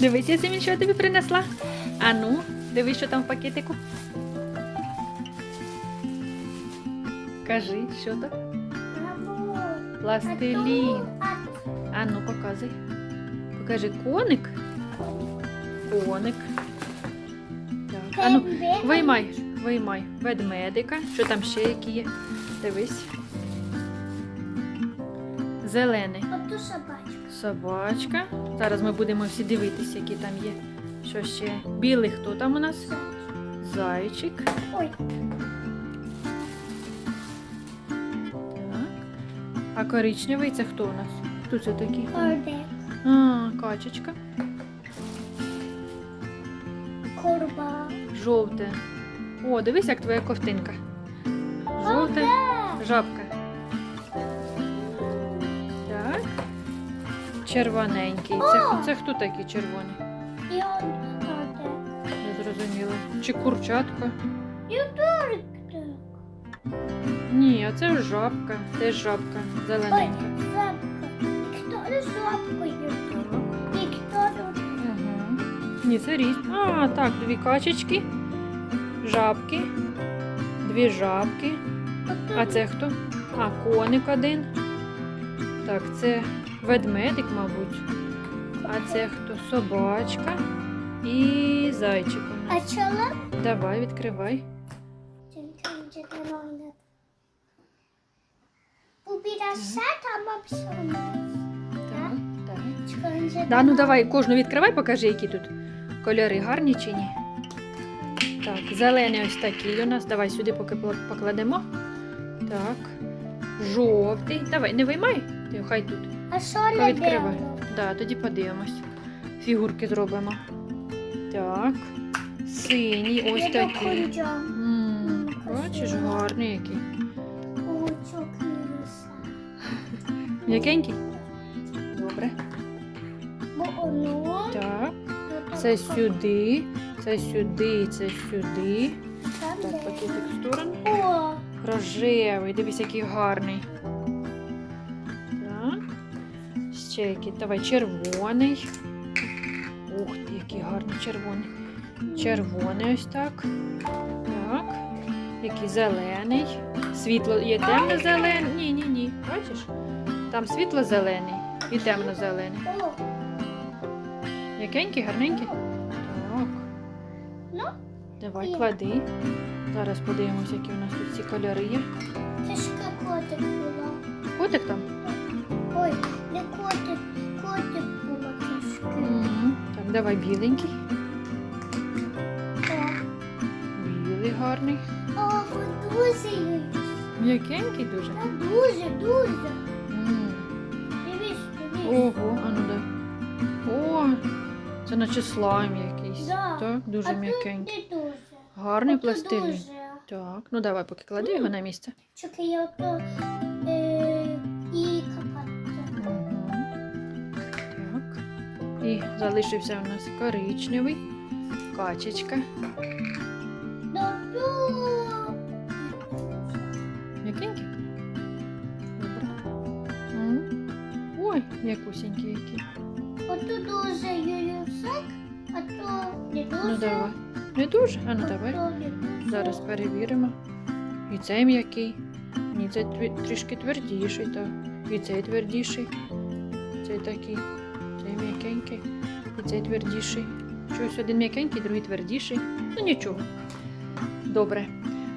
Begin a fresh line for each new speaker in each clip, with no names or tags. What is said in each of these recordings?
Дивись, Ясемін, що я тобі принесла. А ну, дивись, що там в пакетику. Кажи, що то? Пластилін. А ну, показуй. Покажи коник. Коник. Так. А ну, виймай, виймай ведмедика. Що там ще які є? Дивись. Зелений. Собачка. Зараз ми будемо всі дивитися, які там є. Що ще? Білий хто там у нас? Зайчик.
Ой,
Так. А коричневий це хто у нас? Хто це такий?
ордек.
А, качечка.
Корба.
Жовте. О, дивись, як твоя ковтинка. Жовте. Жабка. Червоненький. Це, це хто такий червоний?
І он.
Не зрозуміло. Чи курчатка?
І.
Ні, а це жабка. Теж жабка.
Ой,
Зелененька.
жабка. Хто не жабкою? І хто тут?
Угу. Ні, це різні. А, так, дві качечки, жабки, дві жабки. А це хто? А, коник один. Так, це ведмедик, мабуть. А це хто? Собачка і зайчик
А
нас. Давай, відкривай.
Побірася там
так. Да, ну давай кожну відкривай, покажи, які тут кольори гарні чи ні. Так, зелений ось такий у нас. Давай сюди поки покладемо. Так. Жовтий. Давай, не виймай. Хай тут.
А що не
Відкривай. Да, тоді подивимось. Фігурки зробимо. Так. Синій, ось
Я
такий. Бачиш, гарний який. М'якенький? Добре. Так. Це сюди, це сюди, це сюди. Так, пакетик в сторону. Рожевий, дивись, який гарний. Ще який. Давай червоний. Ух ти, який гарний червоний. Червоний ось так. Так. Який зелений. Світло є темно-зелений. Ні, ні, ні. Бачиш? Там світло-зелений і темно-зелений. Якенький, гарненький? Так.
Ну,
Давай клади. Зараз подивимося, які у нас тут ці кольори є.
це ж котик була.
Котик там? Давай біленький. Білий гарний.
о, дуже.
М'якенький дуже.
Дуже, дуже. Дивись, дивись.
Ого, а ну дай. О, це наче слайм якийсь.
Да.
Так, дуже м'якенький. Гарний пластилін. Так, ну давай поки клади його на місце.
Чекай, я ото І
залишився у нас коричневий. Качечка. М'якенький? Добре. Ой, м'якусенький який.
Ото дуже ююсак, а то не дуже.
Ну давай. Не дуже? А ну давай.
то.
Зараз перевіримо. І цей м'який. Ні, цей трішки твердіший, так. І цей твердіший. Цей такий. Цей м'якенький. І цей твердіший. Щось один м'якенький, другий твердіший. Ну нічого. Добре.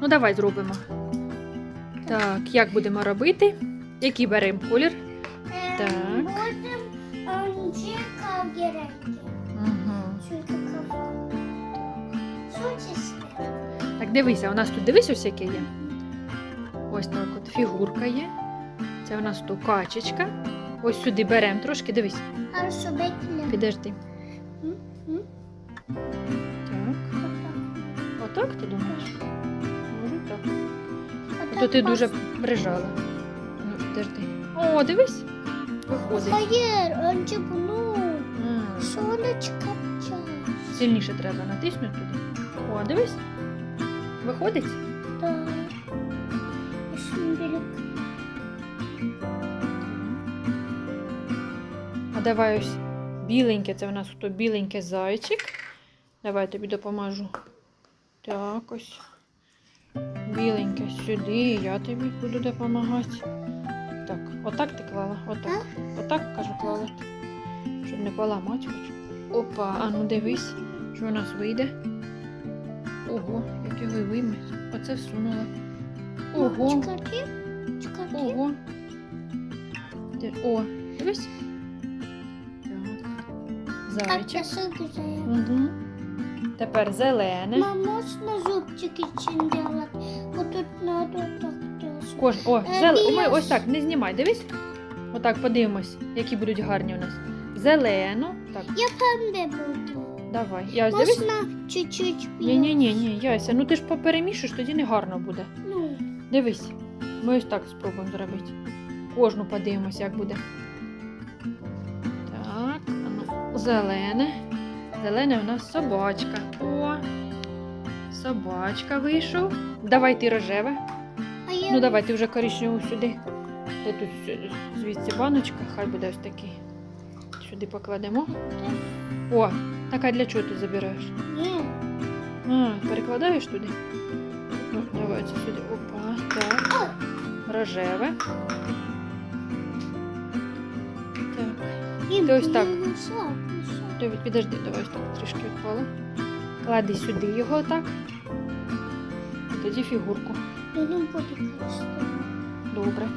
Ну давай зробимо. Так, як будемо робити? Який беремо колір?
Е,
Так.
Ще?
Так, дивися, у нас тут дивись ось яке є. Ось так от фігурка є. Це у нас тут качечка. Ось сюди беремо трошки, дивись.
Хорошо, бекля.
Підожди.
М? М?
Так.
Отак.
Ти думаєш? Може так. А то ти дуже прижала. Ну, підожди. О, дивись. Виходить.
Хаєр, Анжек, ну,
М,
сонечка час.
Сильніше треба натиснути туди. О, дивись. Виходить? Давай ось Біленьке, це у нас хто біленьке зайчик. Давай я тобі допоможу. Так, ось. Біленьке сюди, я тобі буду допомагати. Так, отак ти клала, отак. Отак, кажу, клала. Щоб не поламати хоч. Опа, а ну дивись, що у нас вийде. Ого, як його й. Оце всунула. Ого, ого. О, дивись. Зайчик. Угу. Тепер зелене.
Мам, можна зубчики чим делать? Отут надо так делать.
Кож... О,
Е,
зел... Ми ось так, не знімай, дивись. Отак подивимось, які будуть гарні у нас. Зелену. Так,
Я пам'ятаю буду.
давай. Я ось дивись.
Можна чуть-чуть
Ні, ні, ні, ні, Яся, ну ти ж поперемішуєш, тоді не гарно буде.
Ну,
Дивись. Ми ось так спробуємо зробити. Кожну подивимось, як буде. Зелене. Зелене у нас собачка. О! Собачка вийшов. Давай ти рожеве. Ну давай, ти вже коричневу сюди. Де тут звідси баночка, хай буде ось такий. Сюди покладемо. О, так а для чого ти забираєш? А, перекладаєш туди? Ну, давай це сюди. Опа, так. Рожеве. Ти ось так.
ну, ну?
Давид, підожди, давай ось так трішки відпало. Клади сюди його так. І тоді фігурку.
Я не буду.
Добре.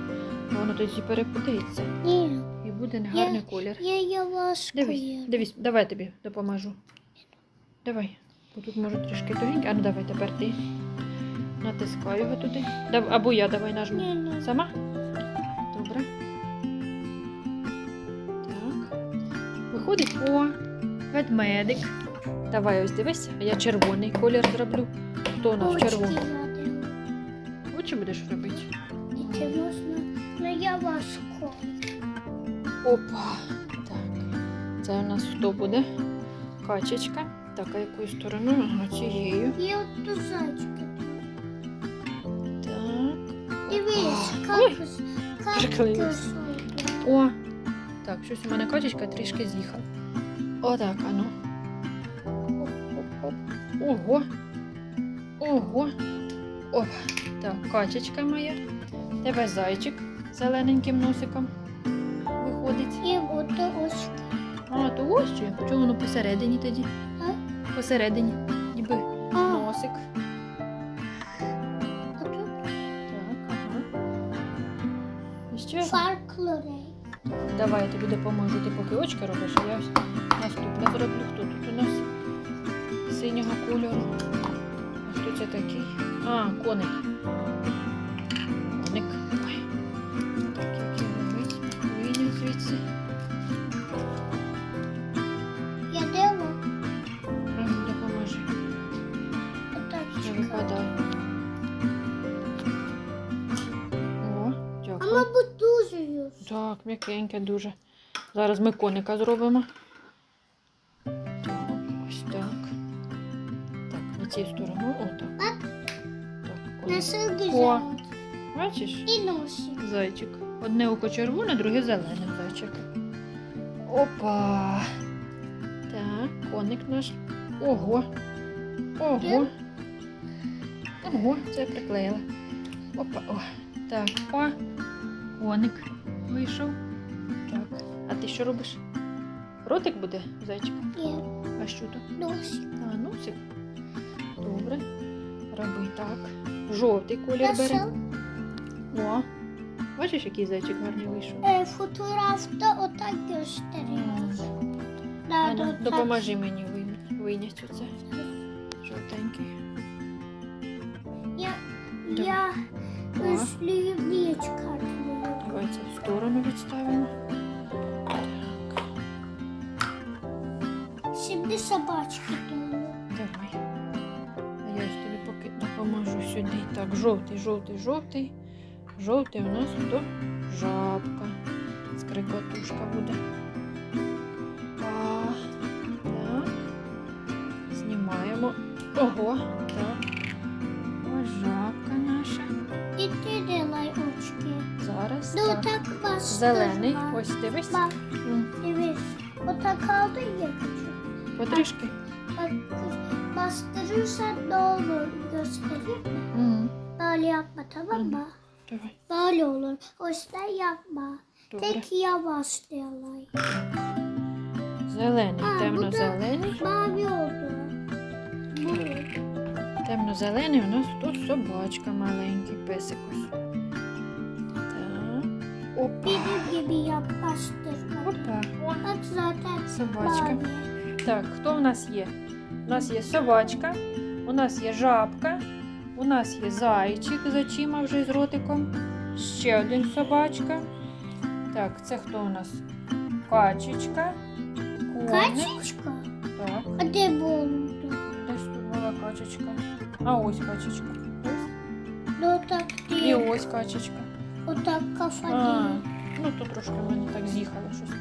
Воно тоді перепутається.
Ні,
І буде негарний колір.
я, я важко
Дивись, дивись, давай я тобі допоможу. Давай. Бо тут може трішки тугеньке. А ну давай тепер ти. Натискай його туди. Або я давай нажму. Сама? Виходить. О, ведмедик. Давай ось дивись, а я червоний колір зроблю. Хто у нас червоний? Очі будеш робити?
Ну я важко.
Опа. Так. Це у нас хто буде? Качечка. Так, а якою стороною? Ага, цією.
І от тут зайчики.
Так.
Дивись, кактус. Кактус.
О! Так, щось у мене качечка трішки з'їхала. Отак, ану. Ого. Ого. О, так, качечка моя. Тебе зайчик з зелененьким носиком виходить.
І от ось.
А, то ось чи? Чому воно посередині тоді?
А?
Посередині. Ніби
А,
носик. Давай я тобі допоможу. Ти поки очки робиш, а я наступне зроблю. Хто тут у нас синього кольору? А хто це такий? А, коник. Коник. Ой. Так, який вийняти? Вийняти звідси. Так, м'якеньке дуже. Зараз ми коника зробимо. Так, ось так. Так, на цій сторону. О, так. О. Бачиш?
І носик.
Зайчик. Одне око червоне, друге зелене зайчик. Опа. Так, коник наш. Ого. Ого. Ого, це я приклеїла. Опа. О. Так. О. Коник вийшов. Так. А ти що робиш? Ротик буде, зайчик?
Є
А що то?
носик.
А, носик. Добре. Роби так. Жовтий колір бери. О. Бачиш, який зайчик гарний вийшов?
е, фотограф та отак так.
допоможи мені вийняти оце. Жовтенький.
Я,
Давай.
я слівничка роблю.
Давай це в сторону відставимо. Так,
Собі собачки
давай. А я тобі поки допоможу сюди. Так, жовтий, жовтий, жовтий. Жовтий у нас хто? Жабка. Скрикотушка буде. Так. Знімаємо. Ого,
Ну
так.
вас.
Зелений. Ось дивись.
Ба,
М,
дивись. Отак ya küçük.
Потрішки.
Ne olur göstereyim mi?
Угу.
Böyle yapma tamam mı?
Давай.
Böyle olur. O yüzden yapma.
Добре.
Tek yavaşlayalım.
Зелений,
А,
темно-зелений.
Oldu.
Темно-зелений у нас тут собачка маленький, песик ось.
Benim gibi.
Опа.
Bak zaten
собачка.
mavi.
Так, хто в нас є? У нас є собачка, у нас є жабка, у нас є зайчик з очима вже з ротиком. Ще один собачка. Так, це хто у нас? Качечка. Коник.
Качечка?
Так,
А де було?
десь тут була качечка. А ось качечка. Ось.
Ну так
І
ти
ось качечка.
Отак
А, ну тут трошки в мене так з'їхало щось.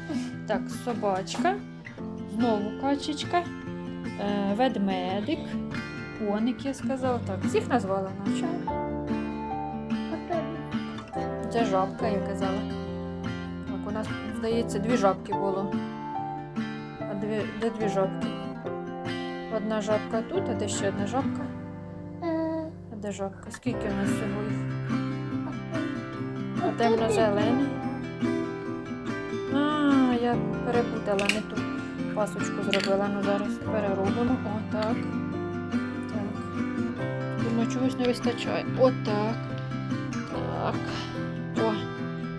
Так, собачка, знову качечка, е, ведмедик, коник, я сказала. Так, всіх назвала наче. Це жабка, я казала. Так, у нас, здається, дві жабки було. А дві, де дві жабки? Одна жабка тут, а де ще одна жабка?
Е,
А де жабка? Скільки у нас всього їх? Темно-зелений? А, я перепутала, не ту пасочку зробила. Ну зараз переробимо. О, так. Думаю, чогось не вистачає. Отак. Так. О,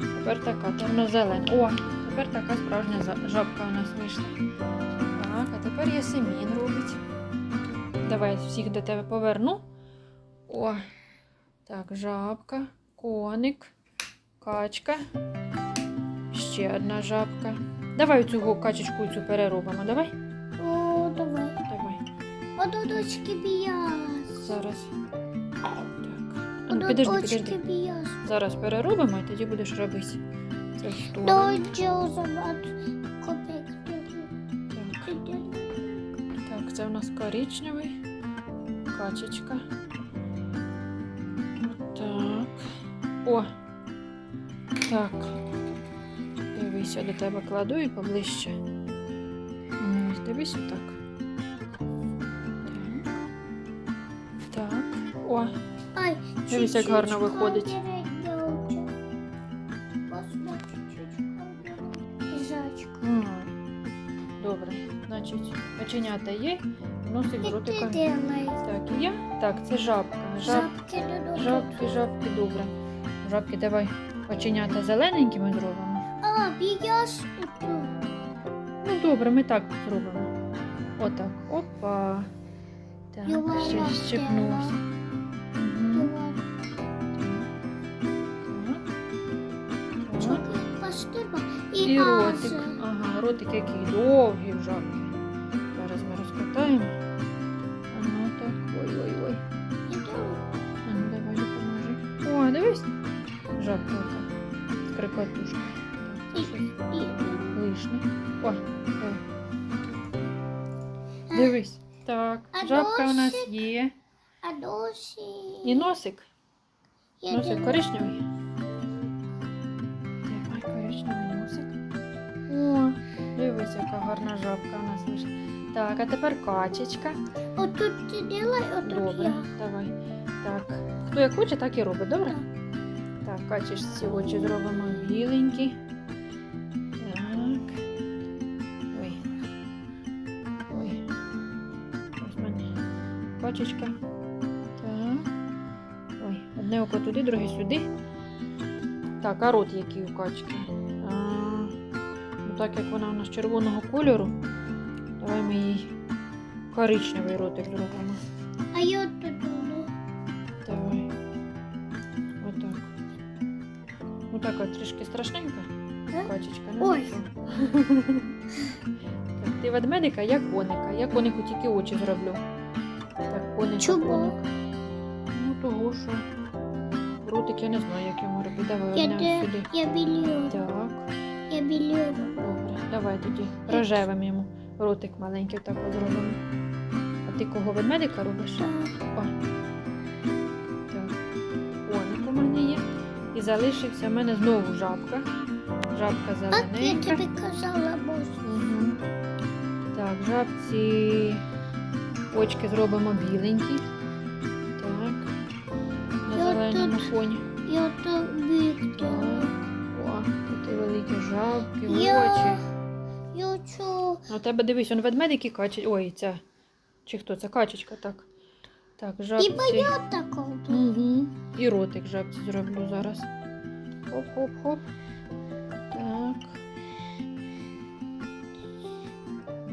тепер така темно-зелена. О, тепер така справжня жабка у нас вийшла. Так, а тепер Ясемін робить. Давай всіх до тебе поверну. О, так, жабка, коник, качка. Ще одна жабка. Давай цю качечку цю переробимо. Давай.
О, давай.
Давай.
От біяс.
Зараз. Так. Ну, підожди, підожди.
біяс.
Зараз переробимо і тоді будеш робити. Так. Так, це у нас коричневий. Качечка. Так. О. Так. Дивись, я до тебе кладу і поближче. Дивись отак. Так. Так. О,
Ай,
Дивись, як гарно виходить. Добре. Значить, оченята є, носик з
делай.
Так, і я. Так, це жабка. Жаб...
Жабки.
Жабки, жабки, добре. Жабки, давай оченята зелененькими зробимо.
А, отут.
Ну добре, ми так зробимо. Отак. Опа. Так, ще щепнувся.
І,
ротик. Ага, ротик який довгий в жабки. Зараз ми розкатаємо. Ага, так. Ой-ой-ой.
Давай.
Ну допоможи. О, дивись. Жабка щось
І-
лишнє. О. Дивись. Так,
А
жабка у нас є.
А досі.
І носик.
Я
Носик
думаю,
коричневий. Давай коричневий носик. О, дивись, яка гарна жабка у нас вийшла. Так, а тепер качечка.
Отут ти делай, отут
Добре,
я.
давай. Так. Хто як хоче, так і робить, добре? Так, качечці очі зробимо біленькі. Так. Ой. Ой. Ось в мене качечка. Так. Ой, одне око туди, друге сюди. Так, а рот який у качки? А, ну так як вона у нас червоного кольору, давай ми їй коричневий ротик зробимо.
А я тут
така трішки страшненька.
Е?
Качечка, не
Ой.
Так, ти ведмедика, я коника. Я конику тільки очі зроблю. Так, коника,
Чому?
коник. Ну того що. Ротик я не знаю, як йому робити. Давай
Я
одне
де-
сюди.
Я білю.
Так,
Я білю.
добре. Давай тоді рожевим йому ротик маленький так от зробимо. А ти кого ведмедика робиш?
Так.
О. І залишився в мене знову жабка. Жабка
А я тобі казала.
Угу. Жабці очки зробимо біленькі. Так. На
Я
зеленому
тут-
фоні.
Я тобі
Так. О, тут і великі жабки,
Я-
очі.
Я чу.
А тебе дивись, он ведмедики качать. Ой, ця. Чи хто це? Качечка, так. Так, жабці.
Я такого.
Угу. І ротик жабці зроблю зараз. Хоп-хоп-хоп. Так.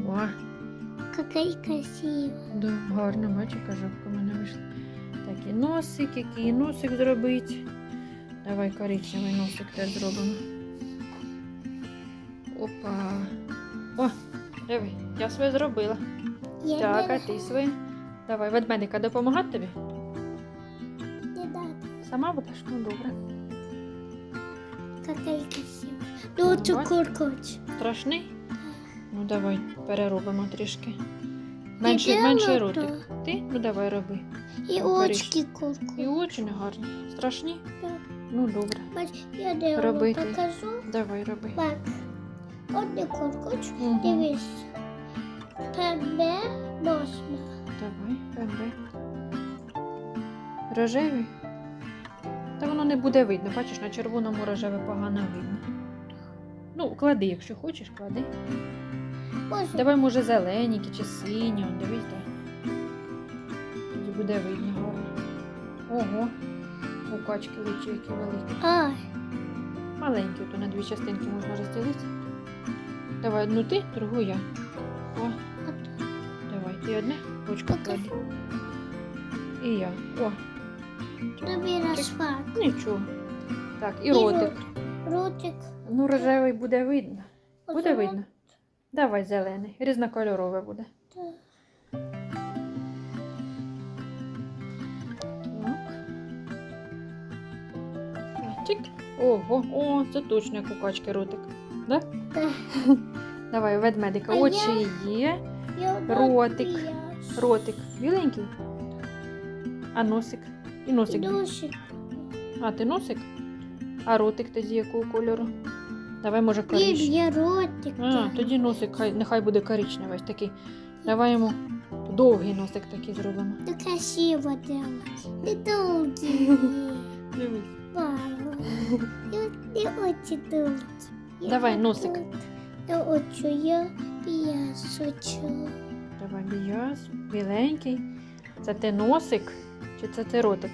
О,
Какая красивая.
да, гарно, бачиш, жабка в мене вийшла. Так, і носик, який носик зробити. Давай коричневий носик теж зробимо. Опа. О, диви, я своє зробила.
Я
Так, а ти своє. Давай, ведмедика допомагати тобі? Сама будеш? Ну добре.
Какая красивая. Ну, цю
Страшний? Ну давай, переробимо трішки. Менше, менше ротик. Ти? Ну давай роби.
І очки курку.
І очі не гарні. Страшні?
Так.
Ну добре.
Бач, я де
Робити.
покажу.
Давай роби.
Так. Одне куркоч.
Угу.
Дивись. Пембе можна.
Давай, пембе. Рожевий? Та воно не буде видно. Бачиш, на червоному рожеве погано видно. Ну, клади, якщо хочеш, клади.
Можна.
Давай, може, зеленіки чи сині, дивись, так. Тоді буде видно гарно. Ого, у качки очі які великі.
Ай.
Маленькі, то на дві частинки можна розділити. Давай одну ти, другу я. О, давай, ти одне, очко клади. І я. О,
Тобі розфат.
нічого. Так, і
І
ротик.
Ротик.
Ну, рожевий буде видно. Буде
Оце
видно. Давай зелений, різнокольорове буде. Так. Ого, о, це точно як у качки ротик. Да?
Так.
Давай, ведмедика.
А я-
Очі є.
Я
Ротик. Ротик біленький. А носик? І носик.
Душик.
А, ти носик? А ротик тоді якого кольору? Давай, може, коричневий.
Є ротик.
А, тоді носик, хай, нехай буде коричневий ось такий. Давай йому довгий носик такий зробимо.
Ну, красиво делать. Не долгий.
Дивись.
Очень долгий. Я
Давай, носик.
Я хочу, я п'ясочу.
Давай біяс, біленький. Це ти носик чи це ти ротик?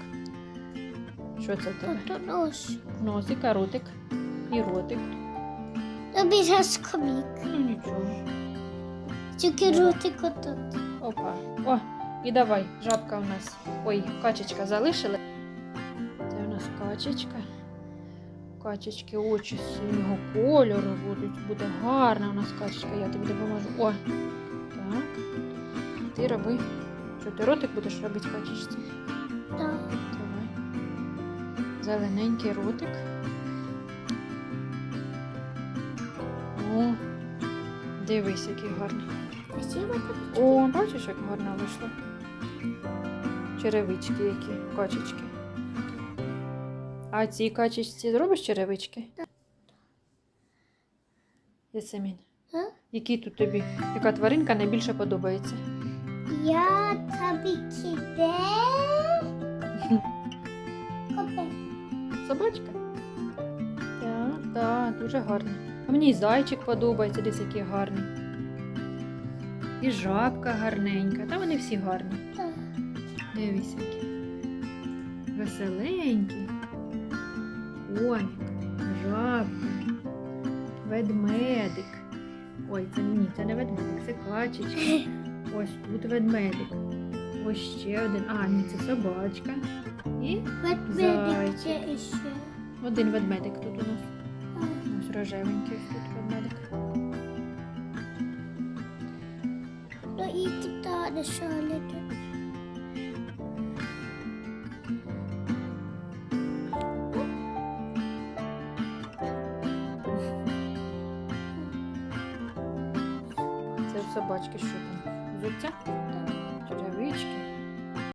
Що це тебе?
Ото нож.
Носик, а ротик. І ротик.
Тобі зараз комік.
Ну нічого.
Тільки ротик отут.
Опа. О, і давай, жабка у нас. Ой, качечка залишили. Це у нас качечка. Качечки очі синього кольору будуть. Буде гарна у нас качечка, я тобі допоможу. О, так. Ти роби. Що ти ротик будеш робити качечці?
Так.
Давай. Зелененький ротик. О, дивись, який гарний. О, бачиш, як гарно вийшло. Черевички які, качечки. А цій качечці зробиш черевички?
Так.
Ясемін. Які тут тобі, яка тваринка найбільше подобається?
Я тобі киде. Копе.
Собачка? Так, так, дуже гарно. А мені і зайчик подобається, десь який гарний. І жабка гарненька. Та вони всі гарні.
Так.
Дивись, які. Веселенькі. Коник, жабка, ведмедик. Ой, це ні, це не ведмедик, це качечка. Ось тут ведмедик. Ось ще один. А, ні, це собачка. І
Ведмедик
ще
це іще.
один ведмедик тут у нас. Ось рожевенький тут ведмедик.
Ну і китани шалити.
Це